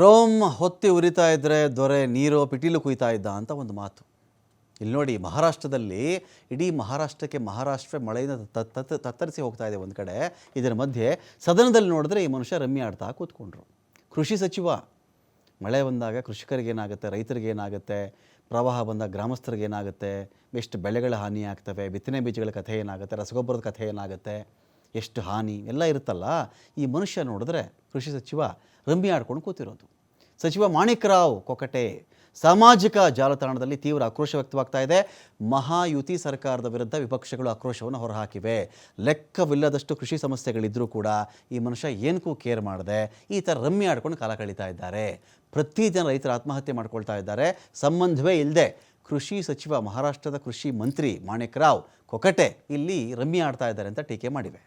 Rome ಹೊತ್ತಿ ಉರಿತಾ ಇದ್ದರೆ ದೊರೆ ನೀರು ಪಿಟೀಲು ಕುಯ್ತಾ ಇದ್ದ ಅಂತ ಒಂದು ಮಾತು. ಇಲ್ಲಿ ನೋಡಿ ಮಹಾರಾಷ್ಟ್ರದಲ್ಲಿ ಇಡೀ ಮಹಾರಾಷ್ಟ್ರಕ್ಕೆ ಮಹಾರಾಷ್ಟ್ರ ಮಳೆಯಿಂದ ತತ್ತರಿಸಿ ಹೋಗ್ತಾ ಇದೆ ಒಂದು ಕಡೆ. ಇದರ ಮಧ್ಯೆ ಸದನದಲ್ಲಿ ನೋಡಿದ್ರೆ ಈ ಮನುಷ್ಯ ರಮ್ಯ ಆಡ್ತಾ ಕೂತ್ಕೊಂಡ್ರು. ಕೃಷಿ ಸಚಿವ, ಮಳೆ ಬಂದಾಗ ಕೃಷಿಕರಿಗೆ ಏನಾಗುತ್ತೆ, ರೈತರಿಗೆ ಏನಾಗುತ್ತೆ, ಪ್ರವಾಹ ಬಂದಾಗ ಗ್ರಾಮಸ್ಥರಿಗೆ ಏನಾಗುತ್ತೆ, ಎಷ್ಟು ಬೆಳೆಗಳ ಹಾನಿ ಆಗ್ತವೆ, ಬಿತ್ತನೆ ಬೀಜಗಳ ಕಥೆ ಏನಾಗುತ್ತೆ, ರಸಗೊಬ್ಬರದ ಕಥೆ ಏನಾಗುತ್ತೆ ಎಷ್ಟು ಹಾನಿ ಎಲ್ಲ ಇರುತ್ತಲ್ಲ, ಈ ಮನುಷ್ಯ ನೋಡಿದ್ರೆ ಕೃಷಿ ಸಚಿವ ರಂಬಿ ಆಡ್ಕೊಂಡು ಕೂತಿರೋದು. ಸಚಿವ ಮಾಣಿಕರಾವ್ ಕೊಕಟೆ ಸಾಮಾಜಿಕ ಜಾಲತಾಣದಲ್ಲಿ ತೀವ್ರ ಆಕ್ರೋಶ ವ್ಯಕ್ತವಾಗ್ತಾ ಇದೆ. ಮಹಾಯುತಿ ಸರ್ಕಾರದ ವಿರುದ್ಧ ವಿಪಕ್ಷಗಳು ಆಕ್ರೋಶವನ್ನು ಹೊರಹಾಕಿವೆ. ಲೆಕ್ಕವಿಲ್ಲದಷ್ಟು ಕೃಷಿ ಸಮಸ್ಯೆಗಳಿದ್ದರೂ ಕೂಡ ಈ ಮನುಷ್ಯ ಏನಕ್ಕೂ ಕೇರ್ ಮಾಡದೆ ಈ ಥರ ರಮ್ಮಿ ಆಡ್ಕೊಂಡು ಕಾಲ ಕಳೀತಾ ಇದ್ದಾರೆ. ಪ್ರತಿದಿನ ರೈತರು ಆತ್ಮಹತ್ಯೆ ಮಾಡ್ಕೊಳ್ತಾ ಇದ್ದಾರೆ. ಸಂಬಂಧವೇ ಇಲ್ಲದೆ ಕೃಷಿ ಸಚಿವ ಮಹಾರಾಷ್ಟ್ರದ ಕೃಷಿ ಮಂತ್ರಿ ಮಾಣಿಕ್ ರಾವ್ ಕೊಕಟೆ ಇಲ್ಲಿ ರಮ್ಮಿ ಆಡ್ತಾ ಇದ್ದಾರೆ ಅಂತ ಟೀಕೆ ಮಾಡಿವೆ.